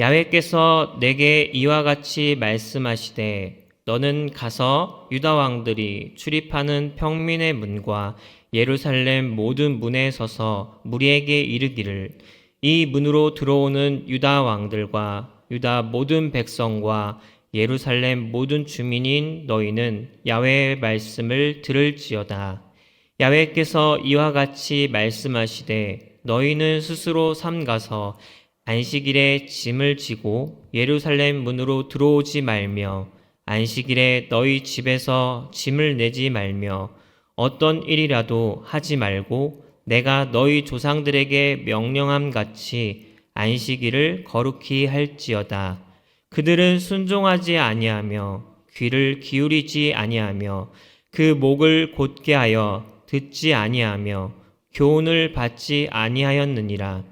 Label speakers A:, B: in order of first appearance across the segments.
A: 야외께서 내게 이와 같이 말씀하시되 너는 가서 유다 왕들이 출입하는 평민의 문과 예루살렘 모든 문에 서서 무리에게 이르기를 이 문으로 들어오는 유다 왕들과 유다 모든 백성과 예루살렘 모든 주민인 너희는 야외의 말씀을 들을지어다. 야외께서 이와 같이 말씀하시되 너희는 스스로 삼가서 안식일에 짐을 지고 예루살렘 문으로 들어오지 말며 안식일에 너희 집에서 짐을 내지 말며 어떤 일이라도 하지 말고 내가 너희 조상들에게 명령함 같이 안식일을 거룩히 할지어다. 그들은 순종하지 아니하며 귀를 기울이지 아니하며 그 목을 곧게 하여 듣지 아니하며 교훈을 받지 아니하였느니라.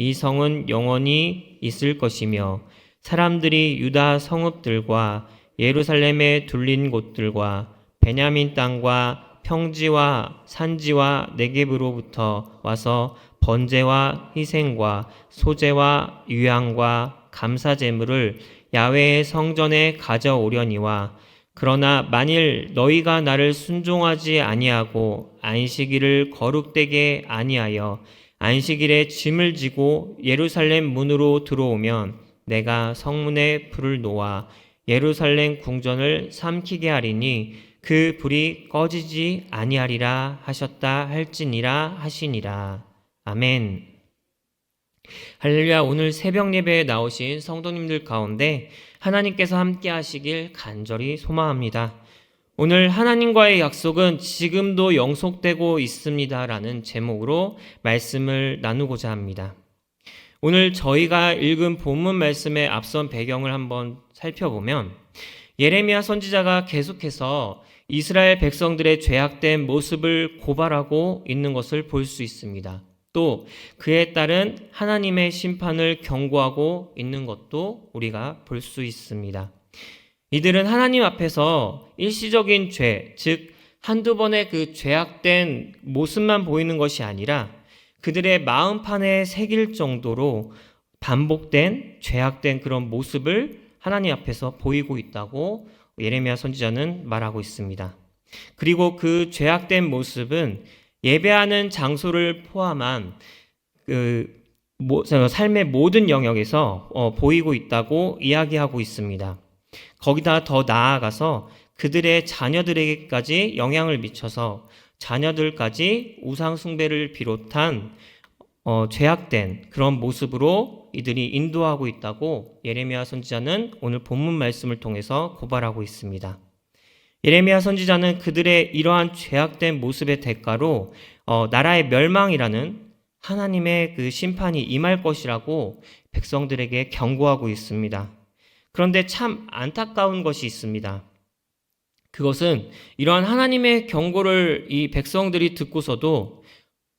A: 이 성은 영원히 있을 것이며 사람들이 유다 성읍들과 예루살렘에 둘린 곳들과 베냐민 땅과 평지와 산지와 내geb으로부터 와서 번제와 희생과 소제와 유향과 감사 제물을 야외의 성전에 가져오려니와 그러나 만일 너희가 나를 순종하지 아니하고 안식일을 거룩되게 아니하여 안식일에 짐을 지고 예루살렘 문으로 들어오면 내가 성문에 불을 놓아 예루살렘 궁전을 삼키게 하리니 그 불이 꺼지지 아니하리라 하셨다 할지니라 하시니라. 아멘. 할렐루야 오늘 새벽 예배에 나오신 성도님들 가운데 하나님께서 함께 하시길 간절히 소망합니다. 오늘 하나님과의 약속은 지금도 영속되고 있습니다라는 제목으로 말씀을 나누고자 합니다. 오늘 저희가 읽은 본문 말씀의 앞선 배경을 한번 살펴보면 예레미야 선지자가 계속해서 이스라엘 백성들의 죄악된 모습을 고발하고 있는 것을 볼 수 있습니다. 또 그에 따른 하나님의 심판을 경고하고 있는 것도 우리가 볼 수 있습니다. 이들은 하나님 앞에서 일시적인 죄, 즉 한두 번의 그 죄악된 모습만 보이는 것이 아니라 그들의 마음판에 새길 정도로 반복된 죄악된 그런 모습을 하나님 앞에서 보이고 있다고 예레미야 선지자는 말하고 있습니다. 그리고 그 죄악된 모습은 예배하는 장소를 포함한 그 삶의 모든 영역에서 어, 보이고 있다고 이야기하고 있습니다. 거기다 더 나아가서 그들의 자녀들에게까지 영향을 미쳐서 자녀들까지 우상숭배를 비롯한 어, 죄악된 그런 모습으로 이들이 인도하고 있다고 예레미야 선지자는 오늘 본문 말씀을 통해서 고발하고 있습니다. 예레미야 선지자는 그들의 이러한 죄악된 모습의 대가로 어, 나라의 멸망이라는 하나님의 그 심판이 임할 것이라고 백성들에게 경고하고 있습니다. 그런데 참 안타까운 것이 있습니다. 그것은 이러한 하나님의 경고를 이 백성들이 듣고서도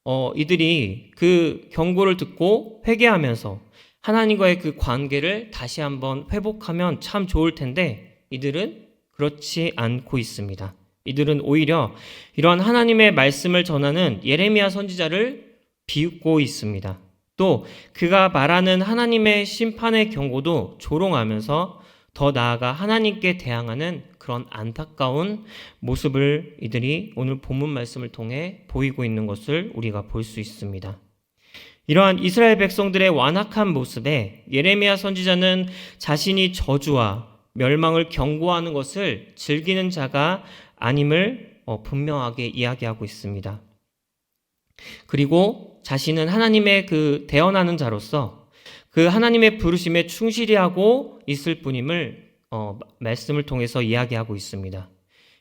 A: 어, 이들이 그 경고를 듣고 회개하면서 하나님과의 그 관계를 다시 한번 회복하면 참 좋을 텐데 이들은 그렇지 않고 있습니다. 이들은 오히려 이러한 하나님의 말씀을 전하는 예레미야 선지자를 비웃고 있습니다. 또 그가 말하는 하나님의 심판의 경고도 조롱하면서 더 나아가 하나님께 대항하는 그런 안타까운 모습을 이들이 오늘 본문 말씀을 통해 보이고 있는 것을 우리가 볼 수 있습니다. 이러한 이스라엘 백성들의 완악한 모습에 예레미야 선지자는 자신이 저주와 멸망을 경고하는 것을 즐기는 자가 아님을 어, 분명하게 이야기하고 있습니다. 그리고 자신은 하나님의 그 대언하는 자로서 그 하나님의 부르심에 충실히 하고 있을 뿐임을 어, 말씀을 통해서 이야기하고 있습니다.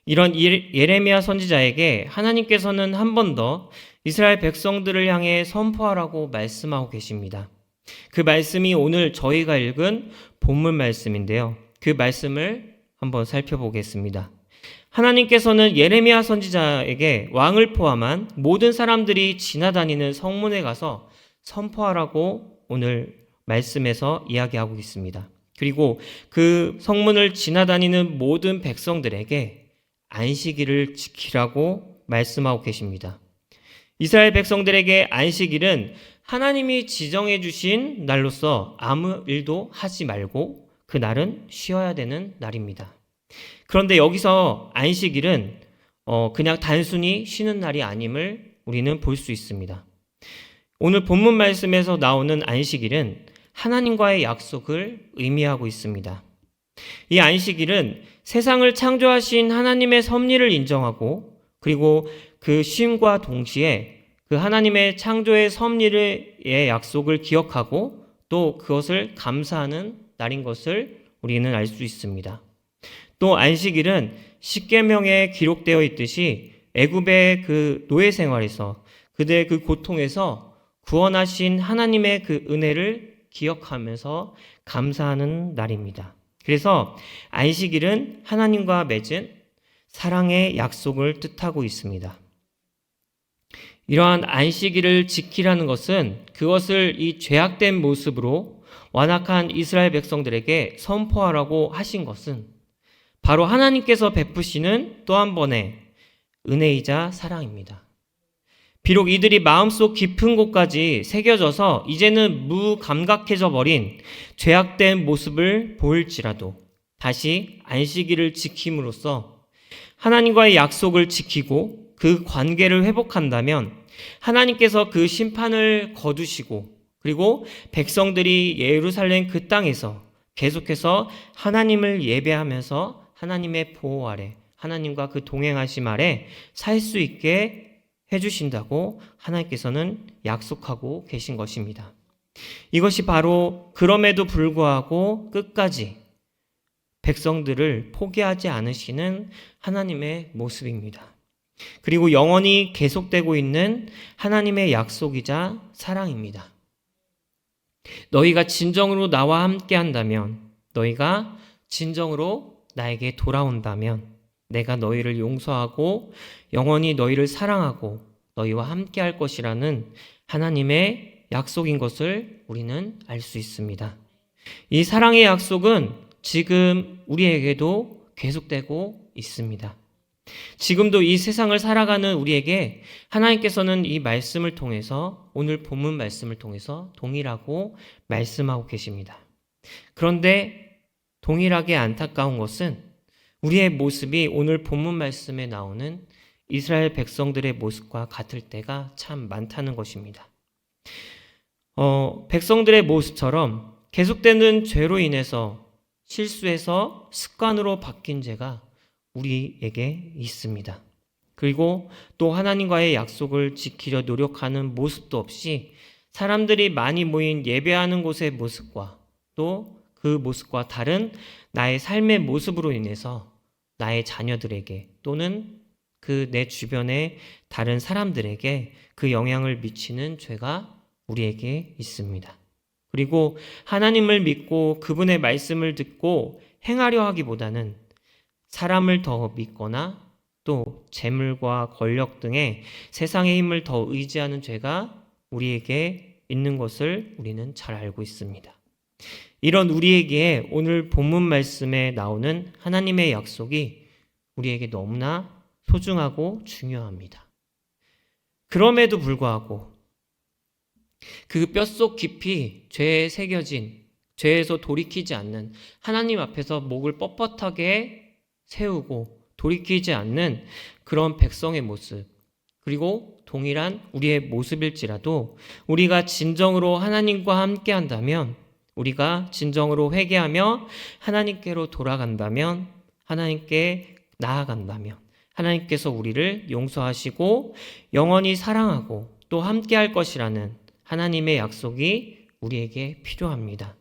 A: 이런 예레미야 선지자에게 하나님께서는 한 번 더 이스라엘 백성들을 향해 선포하라고 말씀하고 계십니다. 그 말씀이 오늘 저희가 읽은 본문 말씀인데요. 그 말씀을 한번 살펴보겠습니다. 하나님께서는 예레미야 선지자에게 왕을 포함한 모든 사람들이 지나다니는 성문에 가서 선포하라고 오늘 말씀에서 이야기하고 있습니다. 그리고 그 성문을 지나다니는 모든 백성들에게 안식일을 지키라고 말씀하고 계십니다. 이스라엘 백성들에게 안식일은 하나님이 지정해 주신 날로서 아무 일도 하지 말고 그 날은 쉬어야 되는 날입니다. 그런데 여기서 안식일은 어, 그냥 단순히 쉬는 날이 아님을 우리는 볼 수 있습니다. 오늘 본문 말씀에서 나오는 안식일은 하나님과의 약속을 의미하고 있습니다. 이 안식일은 세상을 창조하신 하나님의 섭리를 인정하고 그리고 그 쉼과 동시에 그 하나님의 창조의 섭리의 약속을 기억하고 또 그것을 감사하는 날인 것을 우리는 알 수 있습니다. 또 안식일은 십계명에 기록되어 있듯이 애굽의 그 노예 생활에서 그들의 그 고통에서 구원하신 하나님의 그 은혜를 기억하면서 감사하는 날입니다. 그래서 안식일은 하나님과 맺은 사랑의 약속을 뜻하고 있습니다. 이러한 안식일을 지키라는 것은 그것을 이 죄악된 모습으로 완악한 이스라엘 백성들에게 선포하라고 하신 것은 바로 하나님께서 베푸시는 또 한 번의 은혜이자 사랑입니다. 비록 이들이 마음속 깊은 곳까지 새겨져서 이제는 무감각해져 버린 죄악된 모습을 보일지라도 다시 안식일을 지킴으로써 하나님과의 약속을 지키고 그 관계를 회복한다면 하나님께서 그 심판을 거두시고 그리고 백성들이 예루살렘 그 땅에서 계속해서 하나님을 예배하면서 하나님의 보호 아래 하나님과 그 동행하심 아래 살 수 있게 해주신다고 하나님께서는 약속하고 계신 것입니다. 이것이 바로 그럼에도 불구하고 끝까지 백성들을 포기하지 않으시는 하나님의 모습입니다. 그리고 영원히 계속되고 있는 하나님의 약속이자 사랑입니다. 너희가 진정으로 나와 함께 한다면, 너희가 진정으로 나에게 돌아온다면, 내가 너희를 용서하고 영원히 너희를 사랑하고 너희와 함께 할 것이라는 하나님의 약속인 것을 우리는 알 수 있습니다. 이 사랑의 약속은 지금 우리에게도 계속되고 있습니다. 지금도 이 세상을 살아가는 우리에게 하나님께서는 이 말씀을 통해서 오늘 본문 말씀을 통해서 동일하고 말씀하고 계십니다. 그런데 동일하게 안타까운 것은 우리의 모습이 오늘 본문 말씀에 나오는 이스라엘 백성들의 모습과 같을 때가 참 많다는 것입니다. 어, 백성들의 모습처럼 계속되는 죄로 인해서 실수해서 습관으로 바뀐 죄가 우리에게 있습니다. 그리고 또 하나님과의 약속을 지키려 노력하는 모습도 없이 사람들이 많이 모인 예배하는 곳의 모습과 또 그 모습과 다른 나의 삶의 모습으로 인해서 나의 자녀들에게 또는 그 내 주변의 다른 사람들에게 그 영향을 미치는 죄가 우리에게 있습니다. 그리고 하나님을 믿고 그분의 말씀을 듣고 행하려 하기보다는 사람을 더 믿거나 또 재물과 권력 등의 세상의 힘을 더 의지하는 죄가 우리에게 있는 것을 우리는 잘 알고 있습니다. 이런 우리에게 오늘 본문 말씀에 나오는 하나님의 약속이 우리에게 너무나 소중하고 중요합니다. 그럼에도 불구하고 그 뼛속 깊이 죄에 새겨진 죄에서 돌이키지 않는 하나님 앞에서 목을 뻣뻣하게 세우고 돌이키지 않는 그런 백성의 모습, 그리고 동일한 우리의 모습일지라도 우리가 진정으로 하나님과 함께 한다면, 우리가 진정으로 회개하며 하나님께로 돌아간다면, 하나님께 나아간다면, 하나님께서 우리를 용서하시고 영원히 사랑하고 또 함께 할 것이라는 하나님의 약속이 우리에게 필요합니다.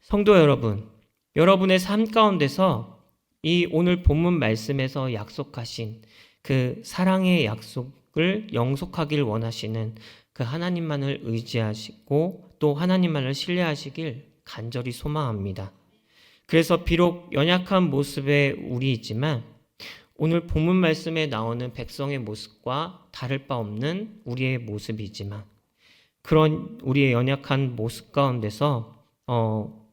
A: 성도 여러분, 여러분의 삶 가운데서 이 오늘 본문 말씀에서 약속하신 그 사랑의 약속을 영속하길 원하시는 그 하나님만을 의지하시고 또 하나님만을 신뢰하시길 간절히 소망합니다. 그래서 비록 연약한 모습의 우리이지만 오늘 본문 말씀에 나오는 백성의 모습과 다를 바 없는 우리의 모습이지만 그런 우리의 연약한 모습 가운데서 어,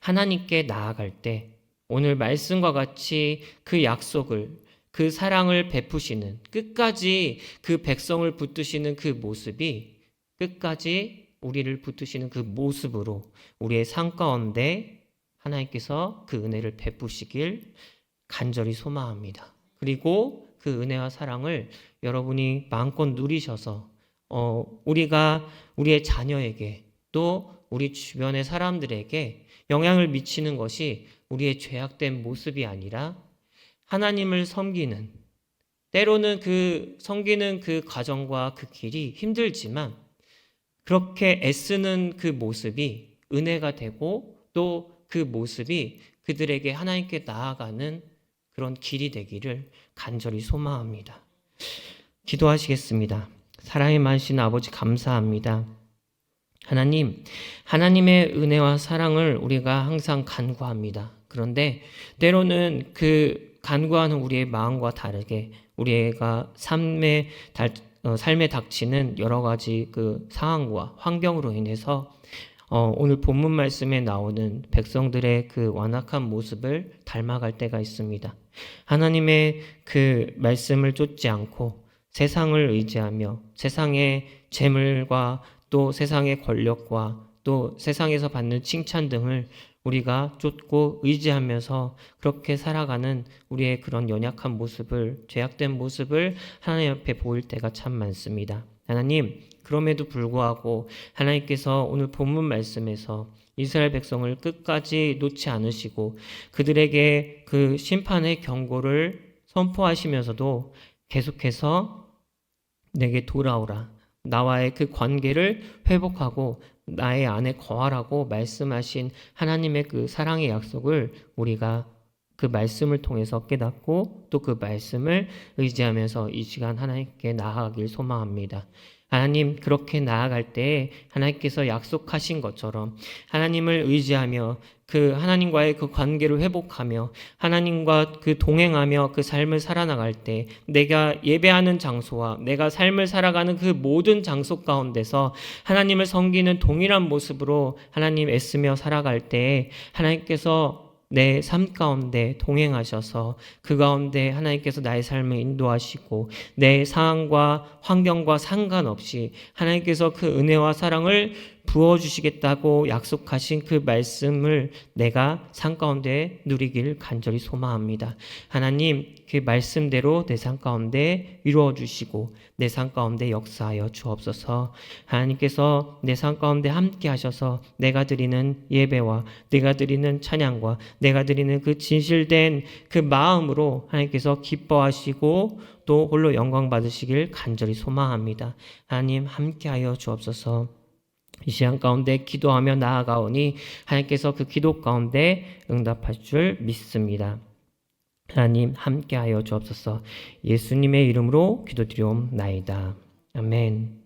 A: 하나님께 나아갈 때 오늘 말씀과 같이 그 약속을 그 사랑을 베푸시는 끝까지 그 백성을 붙드시는 그 모습이 끝까지 우리를 붙드시는 그 모습으로 우리의 삶 가운데 하나님께서 그 은혜를 베푸시길 간절히 소망합니다. 그리고 그 은혜와 사랑을 여러분이 마음껏 누리셔서 어, 우리가 우리의 자녀에게 또 우리 주변의 사람들에게 영향을 미치는 것이 우리의 죄악된 모습이 아니라 하나님을 섬기는 때로는 그 섬기는 그 과정과 그 길이 힘들지만 그렇게 애쓰는 그 모습이 은혜가 되고 또 그 모습이 그들에게 하나님께 나아가는 그런 길이 되기를 간절히 소망합니다. 기도하시겠습니다. 사랑이 많으신 아버지 감사합니다. 하나님, 하나님의 은혜와 사랑을 우리가 항상 간구합니다. 그런데 때로는 그 간구하는 우리의 마음과 다르게 우리가 삶에 달, 어, 삶에 닥치는 여러 가지 그 상황과 환경으로 인해서 어, 오늘 본문 말씀에 나오는 백성들의 그 완악한 모습을 닮아갈 때가 있습니다. 하나님의 그 말씀을 쫓지 않고 세상을 의지하며 세상의 재물과 또 세상의 권력과 또 세상에서 받는 칭찬 등을 우리가 쫓고 의지하면서 그렇게 살아가는 우리의 그런 연약한 모습을 죄악된 모습을 하나님 앞에 보일 때가 참 많습니다. 하나님 그럼에도 불구하고 하나님께서 오늘 본문 말씀에서 이스라엘 백성을 끝까지 놓지 않으시고 그들에게 그 심판의 경고를 선포하시면서도 계속해서 내게 돌아오라. 나와의 그 관계를 회복하고 나의 안에 거하라고 말씀하신 하나님의 그 사랑의 약속을 우리가 그 말씀을 통해서 깨닫고 또 그 말씀을 의지하면서 이 시간 하나님께 나아가길 소망합니다. 하나님 그렇게 나아갈 때 하나님께서 약속하신 것처럼 하나님을 의지하며 그 하나님과의 그 관계를 회복하며 하나님과 그 동행하며 그 삶을 살아나갈 때 내가 예배하는 장소와 내가 삶을 살아가는 그 모든 장소 가운데서 하나님을 섬기는 동일한 모습으로 하나님 애쓰며 살아갈 때 하나님께서 내 삶 가운데 동행하셔서 그 가운데 하나님께서 나의 삶을 인도하시고 내 상황과 환경과 상관없이 하나님께서 그 은혜와 사랑을 부어주시겠다고 약속하신 그 말씀을 내가 삶 가운데 누리길 간절히 소망합니다. 하나님, 그 말씀대로 내삶 가운데 이루어 주시고 내삶 가운데 역사하여 주옵소서. 하나님께서 내삶 가운데 함께 하셔서 내가 드리는 예배와 내가 드리는 찬양과 내가 드리는 그 진실된 그 마음으로 하나님께서 기뻐하시고 또 홀로 영광 받으시길 간절히 소망합니다. 하나님 함께하여 주옵소서. 이 시간 가운데 기도하며 나아가오니 하나님께서 그 기도 가운데 응답할 줄 믿습니다. 하나님 함께하여 주옵소서. 예수님의 이름으로 기도드리옵나이다. 아멘.